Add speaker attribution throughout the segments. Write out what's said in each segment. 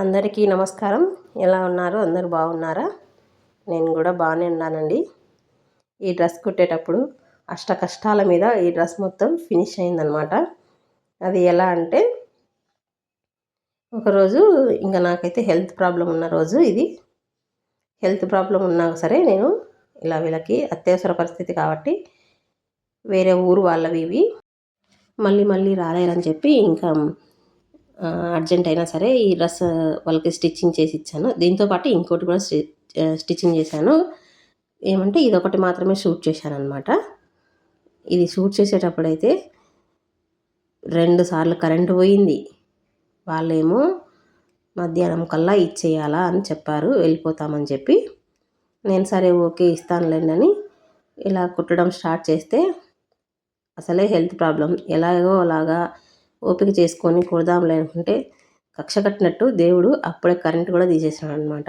Speaker 1: అందరికీ నమస్కారం. ఎలా ఉన్నారు? అందరూ బాగున్నారా? నేను కూడా బాగానే ఉన్నానండి. ఈ డ్రెస్ కుట్టేటప్పుడు అష్ట కష్టాల మీద ఈ డ్రెస్ మొత్తం ఫినిష్ అయిందనమాట అది ఎలా అంటే ఒకరోజు ఇంకా నాకైతే హెల్త్ ప్రాబ్లం ఉన్న రోజు ఇది. హెల్త్ ప్రాబ్లం ఉన్నా సరే నేను ఇలా వీళ్ళకి అత్యవసర పరిస్థితి కాబట్టి వేరే ఊరు వాళ్ళవి ఇవి. మళ్ళీ మళ్ళీ రాలేరని చెప్పి ఇంకా అర్జెంట్ అయినా సరే ఈ డ్రెస్ వాళ్ళకి స్టిచ్చింగ్ చేసి ఇచ్చాను. దీంతోపాటు ఇంకోటి కూడా స్టిచ్చింగ్ చేశాను. ఏమంటే ఇది ఒకటి మాత్రమే షూట్ చేశాను అనమాట ఇది షూట్ చేసేటప్పుడైతే రెండు సార్లు కరెంటు పోయింది. వాళ్ళేమో మధ్యాహ్నం కల్లా ఇచ్చేయాలా అని చెప్పారు. వెళ్ళిపోతామని చెప్పి నేను సరే ఓకే ఇస్తానులేండి అని ఇలా కుట్టడం స్టార్ట్ చేస్తే అసలే హెల్త్ ప్రాబ్లం. ఎలాగో అలాగా ఓపిక చేసుకొని కుడదాంలే అనుకుంటే కక్ష కట్టినట్టు దేవుడు అప్పుడే కరెంట్ కూడా తీసేసాడు అనమాట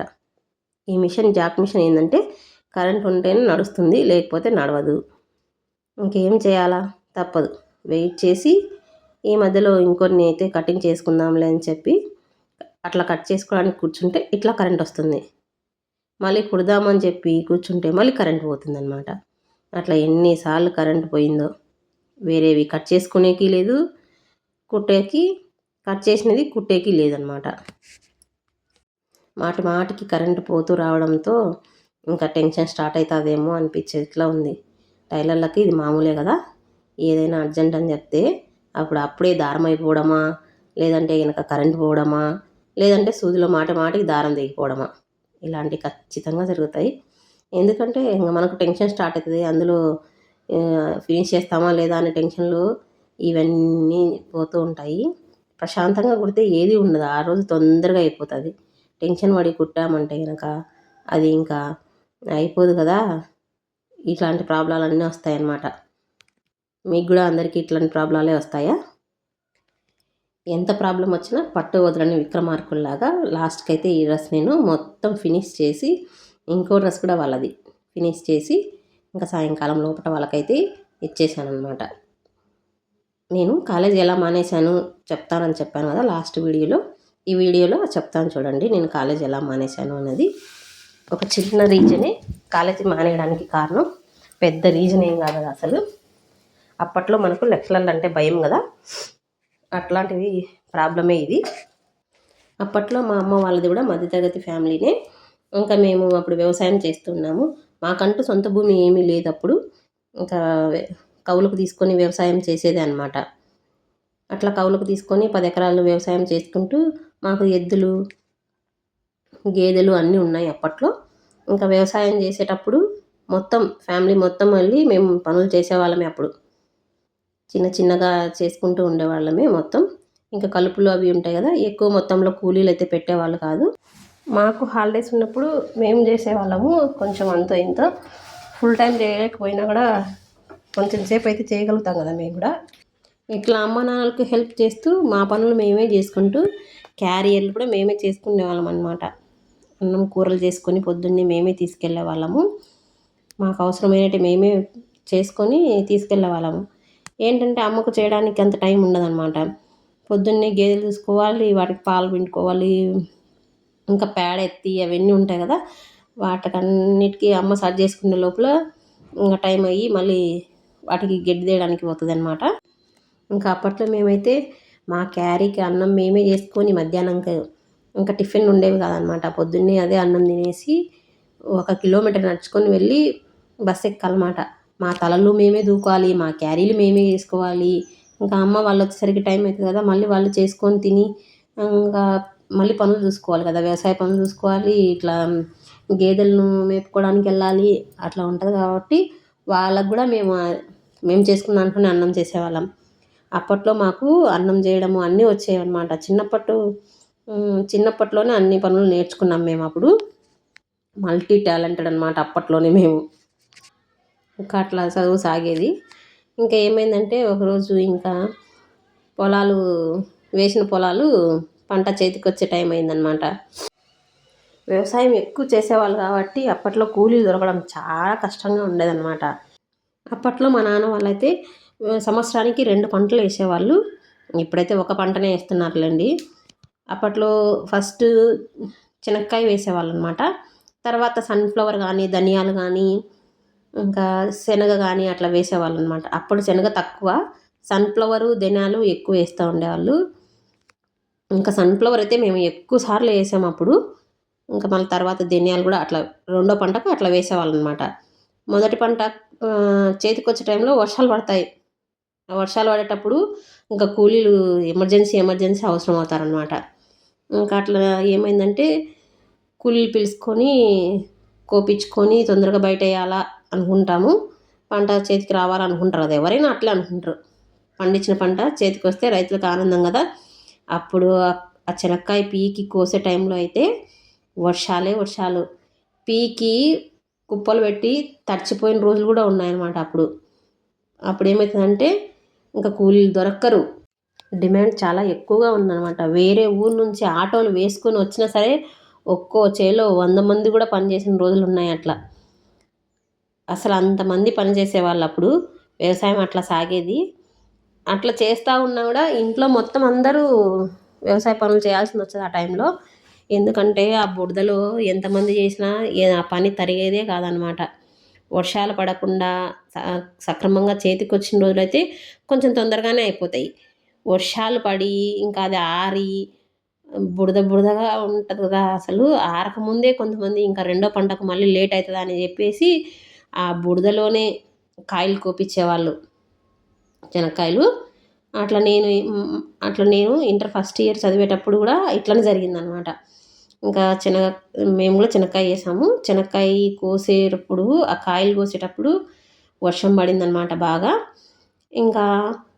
Speaker 1: ఈ మిషన్ జాక్ మిషన్ ఏంటంటే కరెంట్ ఉంటేనే నడుస్తుంది లేకపోతే నడవదు. ఇంకేం చేయాలా? తప్పదు. వెయిట్ చేసి ఈ మధ్యలో ఇంకొన్ని అయితే కటింగ్ చేసుకుందాంలే అని చెప్పి అట్లా కట్ చేసుకోవడానికి కూర్చుంటే ఇట్లా కరెంట్ వస్తుంది. మళ్ళీ కుడదామని చెప్పి కూర్చుంటే మళ్ళీ కరెంట్ పోతుందన్నమాట అట్లా ఎన్నిసార్లు కరెంట్ పోయిందో వేరేవి కట్ చేసుకునేకి లేదు కుట్టేకి కట్ చేసినది కుట్టేకి లేదనమాట. మాటి మాటికి కరెంటు పోతూ రావడంతో ఇంకా టెన్షన్ స్టార్ట్ అవుతుందేమో అనిపించేట్లా ఉంది. టైలర్లకి ఇది మామూలే కదా. ఏదైనా అర్జెంట్ అని చెప్తే అప్పుడు అప్పుడే దారం అయిపోవడమా? లేదంటే కనుక కరెంట్ పోవడమా? లేదంటే సూదిలో మాట మాటికి దారం దిగిపోవడమా ఇలాంటివి ఖచ్చితంగా జరుగుతాయి. ఎందుకంటే ఇంకా మనకు టెన్షన్ స్టార్ట్ అవుతుంది. అందులో ఫినిష్ చేస్తామా లేదా అనే టెన్షన్లు ఇవన్నీ పోతూ ఉంటాయి. ప్రశాంతంగా కుడితే ఏది ఉండదు. ఆ రోజు తొందరగా అయిపోతుంది. టెన్షన్ పడి కుట్టామంటే కనుక అది ఇంకా అయిపోదు కదా. ఇట్లాంటి ప్రాబ్లాలన్నీ వస్తాయన్నమాట. మీకు కూడా అందరికీ ఇట్లాంటి ప్రాబ్లాలే వస్తాయా? ఎంత ప్రాబ్లం వచ్చినా పట్టు వదలని విక్రమార్కుల్లాగా లాస్ట్కి అయితే ఈ డ్రెస్ నేను మొత్తం ఫినిష్ చేసి ఇంకో డ్రెస్ కూడా వాళ్ళది. ఫినిష్ చేసి ఇంకా సాయంకాలం లోపల వాళ్ళకైతే ఇచ్చేసాను అనమాట నేను కాలేజ్ ఎలా మానేశాను చెప్తానని చెప్పాను కదా లాస్ట్ వీడియోలో. ఈ వీడియోలో చెప్తాను చూడండి నేను కాలేజ్ ఎలా మానేశాను అనేది ఒక చిన్న రీజనే కాలేజీ మానేయడానికి కారణం. పెద్ద రీజన్ ఏం కాదు అసలు. అప్పట్లో మనకు లెక్కలు అంటే భయం కదా. అట్లాంటివి ప్రాబ్లమే ఇది. అప్పట్లో మా అమ్మ వాళ్ళది కూడా మధ్యతరగతి ఫ్యామిలీనే. ఇంకా మేము అప్పుడు వ్యవసాయం చేస్తున్నాము మాకంటూ సొంత భూమి ఏమీ లేదు అప్పుడు ఇంకా కౌలుకు తీసుకొని వ్యవసాయం చేసేది అనమాట అట్లా కౌలుకు తీసుకొని పది ఎకరాలు వ్యవసాయం చేసుకుంటూ మాకు ఎద్దులు గేదెలు అన్నీ ఉన్నాయి అప్పట్లో. ఇంకా వ్యవసాయం చేసేటప్పుడు మొత్తం ఫ్యామిలీ మొత్తం వెళ్ళి మేము పనులు చేసేవాళ్ళమే అప్పుడు. చిన్న చిన్నగా చేసుకుంటూ ఉండేవాళ్ళమే మొత్తం. ఇంకా కలుపులు అవి ఉంటాయి కదా ఎక్కువ మొత్తంలో కూలీలు అయితే పెట్టేవాళ్ళు కాదు. మాకు హాలిడేస్ ఉన్నప్పుడు మేము చేసేవాళ్ళము కొంచెం అంత ఇంత. ఫుల్ టైం చేయలేకపోయినా కూడా కొంచెం సేపు అయితే చేయగలుగుతాం కదా మేము కూడా. ఇట్లా అమ్మ నాన్నలకు హెల్ప్ చేస్తూ మా పనులు మేమే చేసుకుంటూ క్యారియర్లు కూడా మేమే చేసుకునే వాళ్ళం అనమాట అన్నం కూరలు చేసుకొని పొద్దున్నే మేమే తీసుకెళ్ళే వాళ్ళము. మాకు అవసరమైనవి మేమే చేసుకొని తీసుకెళ్ళే వాళ్ళము. ఏంటంటే అమ్మకు చేయడానికి అంత టైం ఉండదన్నమాట. పొద్దున్నే గేదెలు చూసుకోవాలి వాటికి పాలు పిండుకోవాలి ఇంకా పేడ ఎత్తి అవన్నీ ఉంటాయి కదా. వాటికన్నిటికీ అమ్మ సర్జ్ చేసుకునే లోపల ఇంకా టైం అయ్యి మళ్ళీ వాటికి గడ్డి తీయడానికి పోతుంది అనమాట ఇంకా అప్పట్లో మేమైతే మా క్యారీకి అన్నం మేమే చేసుకొని మధ్యాహ్నంకి ఇంకా టిఫిన్ ఉండేవి కాదనమాట పొద్దున్నే అదే అన్నం తినేసి ఒక కిలోమీటర్ నడుచుకొని వెళ్ళి బస్ ఎక్కాలన్నమాట. మా తలలు మేమే దూకాలి మా క్యారీలు మేమే చేసుకోవాలి ఇంకా అమ్మ వాళ్ళు వచ్చేసరికి టైం అవుతుంది కదా మళ్ళీ వాళ్ళు చేసుకొని తిని ఇంకా మళ్ళీ పనులు చూసుకోవాలి కదా. వ్యవసాయ పనులు చూసుకోవాలి ఇట్లా గేదెలను మేపుకోవడానికి వెళ్ళాలి అట్లా ఉంటుంది కాబట్టి వాళ్ళకు కూడా మేము మేము చేసుకున్న దాంట్లోనే అన్నం చేసేవాళ్ళం. అప్పట్లో మాకు అన్నం చేయడము అన్నీ వచ్చేవన్నమాట. చిన్నప్పటి చిన్నప్పట్లోనే అన్ని పనులు నేర్చుకున్నాం మేము అప్పుడు. మల్టీ టాలెంటెడ్ అనమాట అప్పట్లోనే మేము. ఇంకా అట్లా చదువు సాగేది. ఇంకా ఏమైందంటే ఒకరోజు ఇంకా పొలాలు వేసిన పొలాలు పంట చేతికి వచ్చే టైం అయిందనమాట వ్యవసాయం ఎక్కువ చేసేవాళ్ళు కాబట్టి అప్పట్లో కూలీలు దొరకడం చాలా కష్టంగా ఉండేదన్నమాట. అప్పట్లో మా నాన్న వాళ్ళైతే సంవత్సరానికి రెండు పంటలు వేసేవాళ్ళు. ఇప్పుడైతే ఒక పంటనే వేస్తున్నారులేండి. అప్పట్లో ఫస్ట్ శనక్కాయ వేసేవాళ్ళు అనమాట తర్వాత సన్ఫ్లవర్ కానీ ధనియాలు కానీ ఇంకా శనగ కానీ అట్లా వేసేవాళ్ళు అనమాట అప్పుడు శనగ తక్కువ. సన్ఫ్లవరు ధనియాలు ఎక్కువ వేస్తూ ఉండేవాళ్ళు. ఇంకా సన్ఫ్లవర్ అయితే మేము ఎక్కువ సార్లు వేసాము అప్పుడు ఇంకా మళ్ళీ తర్వాత ధనియాలు కూడా అట్లా రెండో పంటకు అట్లా వేసేవాళ్ళు అనమాట మొదటి పంట చేతికి వచ్చే టైంలో వర్షాలు పడతాయి. వర్షాలు పడేటప్పుడు ఇంకా కూలీలు ఎమర్జెన్సీ ఎమర్జెన్సీ అవసరం అవుతారనమాట ఇంకా అట్లా ఏమైందంటే కూలీలు పిలుచుకొని కోపించుకొని తొందరగా బయట వేయాలా అనుకుంటాము. పంట చేతికి రావాలనుకుంటారు కదా ఎవరైనా అట్లే అనుకుంటారు. పండించిన పంట చేతికి వస్తే రైతులకు ఆనందం కదా. అప్పుడు ఆ చెనక్కాయ పీకి కోసే టైంలో అయితే వర్షాలే వర్షాలు. పీకి కుప్పలు పెట్టి తడిచిపోయిన రోజులు కూడా ఉన్నాయన్నమాట అప్పుడు. అప్పుడు ఏమవుతుందంటే ఇంకా కూలీలు దొరక్కరు. డిమాండ్ చాలా ఎక్కువగా ఉందన్నమాట. వేరే ఊరు నుంచి ఆటోలు వేసుకొని వచ్చినా సరే ఒక్కో చేలో వంద మంది కూడా పనిచేసిన రోజులు ఉన్నాయి అట్లా. అసలు అంతమంది పనిచేసే వాళ్ళు అప్పుడు. వ్యవసాయం అట్లా సాగేది. అట్లా చేస్తూ ఉన్నా కూడా ఇంట్లో మొత్తం అందరూ వ్యవసాయ పనులు చేయాల్సింది వచ్చేది ఆ టైంలో. ఎందుకంటే ఆ బుడదలో ఎంతమంది చేసినా ఆ పని తరిగేదే కాదనమాట. వర్షాలు పడకుండా సక్రమంగా చేతికి వచ్చిన రోజులైతే కొంచెం తొందరగానే అయిపోతాయి. వర్షాలు పడి ఇంకా అది ఆరి బుడద బుడదగా ఉంటుంది కదా అసలు. ఆరకముందే కొంతమంది ఇంకా రెండో పంటకు మళ్ళీ లేట్ అవుతుంది అని చెప్పేసి ఆ బుడదలోనే కాయలు కోపించేవాళ్ళు. శనక్కాయలు అట్లా నేను అట్లా నేను ఇంటర్ ఫస్ట్ ఇయర్ చదివేటప్పుడు కూడా ఇట్లనే జరిగిందనమాట. ఇంకా శనగ మేము కూడా శనక్కాయ వేసాము శనక్కాయ కోసేటప్పుడు ఆ కాయలు కోసేటప్పుడు వర్షం పడిందనమాట బాగా. ఇంకా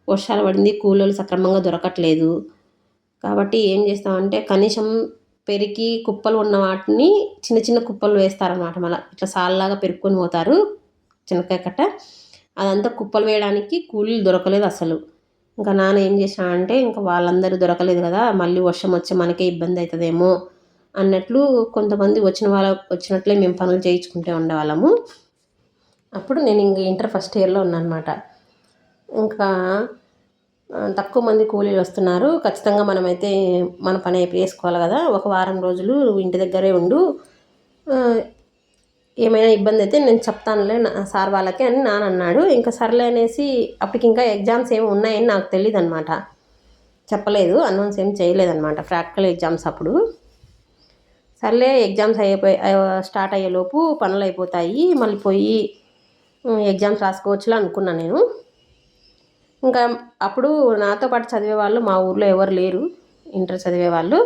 Speaker 1: వర్షాలు పడింది కూలీలు సక్రమంగా దొరకట్లేదు. కాబట్టి ఏం చేస్తామంటే కనీసం పెరిగి కుప్పలు ఉన్న వాటిని చిన్న చిన్న కుప్పలు వేస్తారనమాట మళ్ళీ ఇట్లా సాల్లాగా పెరుక్కొని పోతారు చిన్నకాయ కట్ట. అదంతా కుప్పలు వేయడానికి కూలీలు దొరకలేదు అసలు. ఇంకా నాన్న ఏం చేసినా ఇంకా వాళ్ళందరూ దొరకలేదు కదా మళ్ళీ వర్షం వచ్చి మనకే ఇబ్బంది అవుతుందేమో అన్నట్లు కొంతమంది వచ్చిన వాళ్ళ వచ్చినట్లే మేము పనులు చేయించుకుంటే ఉండేవాళ్ళము. అప్పుడు నేను ఇంక ఇంటర్ ఫస్ట్ ఇయర్లో ఉన్నానమాట ఇంకా తక్కువ మంది కూలీలు వస్తున్నారు. ఖచ్చితంగా మనమైతే మన పని అయిపోయేసుకోవాలి కదా. ఒక వారం రోజులు ఇంటి దగ్గరే ఉండు. ఏమైనా ఇబ్బంది అయితే నేను చెప్తానులే సార్ వాళ్ళకి అని నాన్న అన్నాడు. ఇంకా సర్లే అనేసి అప్పటికి ఇంకా ఎగ్జామ్స్ ఏమి ఉన్నాయని నాకు తెలియదు అనమాట చెప్పలేదు అనౌన్స్ ఏం చేయలేదన్నమాట. ప్రాక్టికల్ ఎగ్జామ్స్ అప్పుడు. సర్లే ఎగ్జామ్స్ అయిపోయి స్టార్ట్ అయ్యేలోపు పనులు అయిపోతాయి మళ్ళీ పోయి ఎగ్జామ్స్ రాసుకోవచ్చులా అనుకున్నాను నేను. ఇంకా అప్పుడు నాతో పాటు చదివే వాళ్ళు మా ఊర్లో ఎవరు లేరు ఇంటర్ చదివే వాళ్ళు.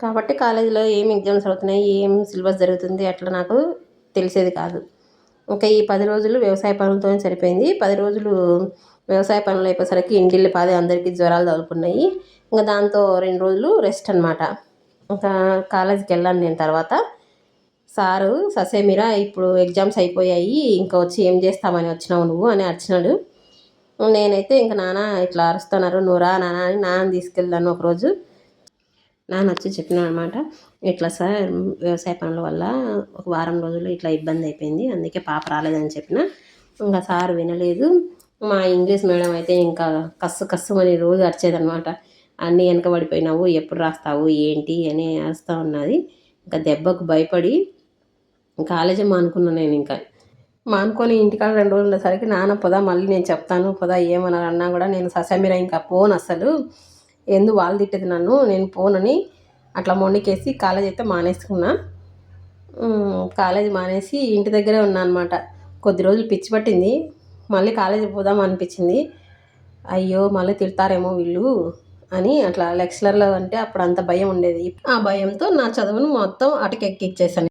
Speaker 1: కాబట్టి కాలేజీలో ఏం ఎగ్జామ్స్ అవుతున్నాయి ఏం సిలబస్ జరుగుతుంది అట్లా నాకు తెలిసేది కాదు. ఇంకా ఈ పది రోజులు వ్యవసాయ పనులతోనే సరిపోయింది. పది రోజులు వ్యవసాయ పనులు అయిపోయేసరికి ఇంటిల్లి పాదే అందరికీ జ్వరాలు తగులుకున్నాయి. ఇంకా దాంతో రెండు రోజులు రెస్ట్ అనమాట ఇంకా కాలేజీకి వెళ్ళాను నేను తర్వాత. సారు ససేమిరా ఇప్పుడు ఎగ్జామ్స్ అయిపోయాయి ఇంకా వచ్చి ఏం చేస్తామని వచ్చినావు నువ్వు అని అరిచినాడు. నేనైతే ఇంకా నాన్న ఇట్లా అరుస్తున్నారు నువ్వు రా నాన్న అని నాన్న తీసుకెళ్ళాను ఒకరోజు. నాన్న వచ్చి చెప్పిన అనమాట ఇట్లా సార్ వ్యవసాయ పనుల వల్ల ఒక వారం రోజులు ఇట్లా ఇబ్బంది అయిపోయింది అందుకే పాప రాలేదని చెప్పిన. ఇంకా సార్ వినలేదు. మా ఇంగ్లీష్ మేడం అయితే ఇంకా కస్సు కస్సు అని రోజు అరిచేదనమాట అన్నీ వెనకబడిపోయినావు ఎప్పుడు రాస్తావు ఏంటి అని వేస్తూ ఉన్నది. ఇంకా దెబ్బకు భయపడి కాలేజీ మానుకున్నాను నేను ఇంకా. మానుకొని ఇంటికాడ రెండు రోజులు ఉండేసరికి నాన్న పొదా మళ్ళీ నేను చెప్తాను పొదా ఏమన్నా అన్నా కూడా నేను ససమిర ఇంకా పోను అసలు. ఎందు వాళ్ళు తిట్టేది నన్ను నేను పోనని అట్లా మొండికేసి కాలేజ్ అయితే మానేసుకున్నా. కాలేజ్ మానేసి ఇంటి దగ్గరే ఉన్నా అనమాట కొద్ది రోజులు పిచ్చి పట్టింది. మళ్ళీ కాలేజీ పోదాం అనిపించింది. అయ్యో మళ్ళీ తిడతారేమో వీళ్ళు. అని అట్లా లెక్చరర్లు అంటే అప్పుడు అంత భయం ఉండేది. ఆ భయంతో నా చదువును మొత్తం అటకెక్కిచ్చేసాను.